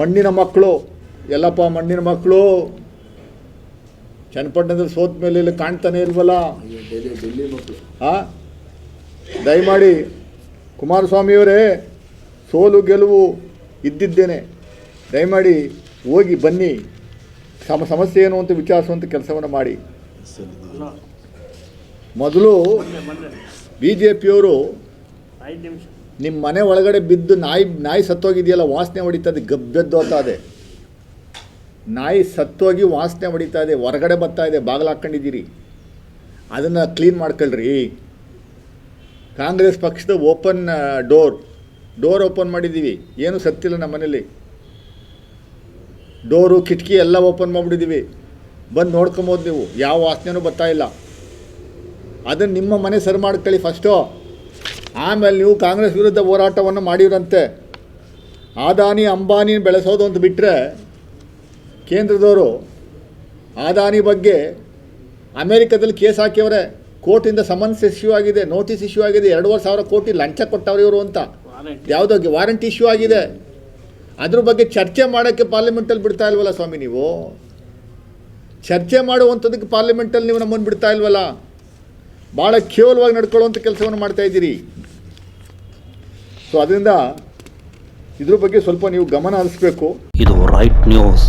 ಮಣ್ಣಿನ ಮಕ್ಕಳು ಎಲ್ಲಪ್ಪ ಮಣ್ಣಿನ ಮಕ್ಕಳು. ಚನ್ನಪಟ್ಟಣದಲ್ಲಿ ಸೋತ ಮೇಲೆ ಇಲ್ಲಿ ಕಾಣ್ತಾನೆ ಇಲ್ವಲ್ಲ? ಆ? ದಯಮಾಡಿ ಕುಮಾರಸ್ವಾಮಿಯವರೇ ಸೋಲು ಗೆಲುವು ಇದ್ದಿದ್ದೇನೆ. ದಯಮಾಡಿ ಹೋಗಿ ಬನ್ನಿ. ಸಮ ಸಮಸ್ಯೆ ಏನು ಅಂತ ವಿಚಾರಿಸುವಂಥ ಕೆಲಸವನ್ನು ಮಾಡಿ. ಮೊದಲು ಬಿ ಜೆ ಪಿಯವರು ಐದು ನಿಮಿಷ. ನಿಮ್ಮ ಮನೆ ಒಳಗಡೆ ಬಿದ್ದು ನಾಯಿ ನಾಯಿ ಸತ್ತೋಗಿದೆಯಲ್ಲ, ವಾಸನೆ ಹೊಡಿತದೆ ಅಂತ ಇದೆ. ನಾಯಿ ಸತ್ತೋಗಿ ವಾಸನೆ ಹೊಡಿತಾ ಇದೆ, ಹೊರಗಡೆ ಬರ್ತಾ ಇದೆ, ಬಾಗಿಲು ಹಾಕ್ಕೊಂಡಿದ್ದೀರಿ. ಅದನ್ನು ಕ್ಲೀನ್ ಮಾಡ್ಕೊಳ್ರಿ. ಕಾಂಗ್ರೆಸ್ ಪಕ್ಷದ ಓಪನ್ ಡೋರ್ ಡೋರ್ ಓಪನ್ ಮಾಡಿದ್ದೀವಿ. ಏನು ಸತ್ತಿಲ್ಲ ನಮ್ಮ ಮನೇಲಿ. ಡೋರು, ಕಿಟಕಿ ಎಲ್ಲ ಓಪನ್ ಮಾಡಿಬಿಟ್ಟಿದ್ದೀವಿ. ಬಂದು ನೋಡ್ಕೊಬೋದು ನೀವು, ಯಾವ ವಾಸನೆನೂ ಬರ್ತಾ ಇಲ್ಲ. ಅದನ್ನು ನಿಮ್ಮ ಮನೆ ಸರಿ ಮಾಡ್ಕೊಳ್ಳಿ ಫಸ್ಟು ಆಮೇಲೆ ನೀವು ಕಾಂಗ್ರೆಸ್ ವಿರುದ್ಧ ಹೋರಾಟವನ್ನು ಮಾಡಿರಂತೆ. ಆದಾನಿ ಅಂಬಾನಿ ಬೆಳೆಸೋದು ಅಂತ ಬಿಟ್ಟರೆ ಕೇಂದ್ರದವರು ಆದಾನಿ ಬಗ್ಗೆ ಅಮೇರಿಕದಲ್ಲಿ ಕೇಸ್ ಹಾಕಿವರೆ ಕೋರ್ಟಿಂದ ಸಮನ್ಸ್ ಇಶ್ಯೂ ಆಗಿದೆ ನೋಟಿಸ್ ಇಶ್ಯೂ ಆಗಿದೆ ಎರಡೂವರೆ ಸಾವಿರ ಕೋಟಿ ಲಂಚ ಕೊಟ್ಟವ್ರು ಇವರು ಅಂತ. ಯಾವುದೋ ವಾರಂಟಿ ಇಶ್ಯೂ ಆಗಿದೆ. ಅದ್ರ ಬಗ್ಗೆ ಚರ್ಚೆ ಮಾಡೋಕ್ಕೆ ಪಾರ್ಲಿಮೆಂಟಲ್ಲಿ ಬಿಡ್ತಾ ಇಲ್ವಲ್ಲ ಸ್ವಾಮಿ ನೀವು? ಚರ್ಚೆ ಮಾಡುವಂಥದಕ್ಕೆ ಪಾರ್ಲಿಮೆಂಟಲ್ಲಿ ನೀವು ನಮ್ಮನ್ನು ಬಿಡ್ತಾ ಇಲ್ವಲ್ಲ? ಭಾಳ ಕೇವಲವಾಗಿ ನಡ್ಕೊಳ್ಳುವಂಥ ಕೆಲಸವನ್ನು ಮಾಡ್ತಾ ಇದ್ದೀರಿ. ಸೊ ಅದರಿಂದ ಇದ್ರ ಬಗ್ಗೆ ಸ್ವಲ್ಪ ನೀವು ಗಮನ ಹರಿಸ್ಬೇಕು. ಇದು ರೈಟ್ ನ್ಯೂಸ್